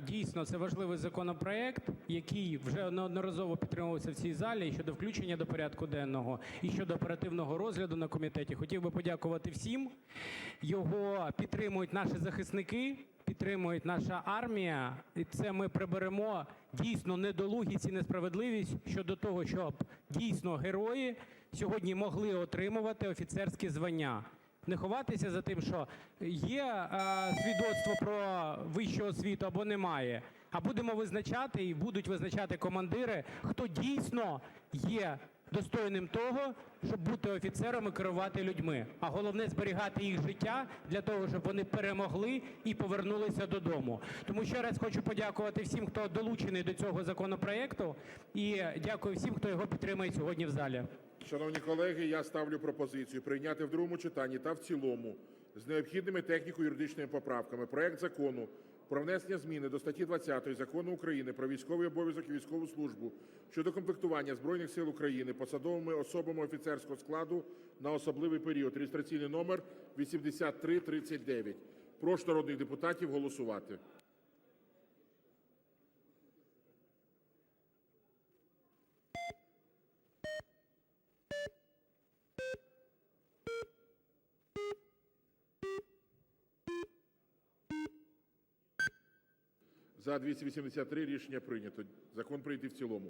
дійсно, це важливий законопроект, який вже неодноразово підтримувався в цій залі і щодо включення до порядку денного, і щодо оперативного розгляду на комітеті. Хотів би подякувати всім. Його підтримують наші захисники, підтримує наша армія. І це ми приберемо дійсно недолугість і несправедливість щодо того, щоб дійсно герої сьогодні могли отримувати офіцерські звання. Не ховатися за тим, що є е, свідоцтво про вищу освіту або немає, а будемо визначати і будуть визначати командири, хто дійсно є достойним того, щоб бути офіцером і керувати людьми. А головне зберігати їх життя для того, щоб вони перемогли і повернулися додому. Тому ще раз хочу подякувати всім, хто долучений до цього законопроекту, і дякую всім, хто його підтримує сьогодні в залі. Шановні колеги, я ставлю пропозицію прийняти в другому читанні та в цілому з необхідними техніко-юридичними поправками проект Закону про внесення зміни до статті 20 Закону України "Про військовий обов'язок і військову службу" щодо комплектування Збройних Сил України посадовими особами офіцерського складу на особливий період (реєстраційний номер 8339). Прошу народних депутатів голосувати. За-283 Рішення прийнято. Закон прийнятий в цілому.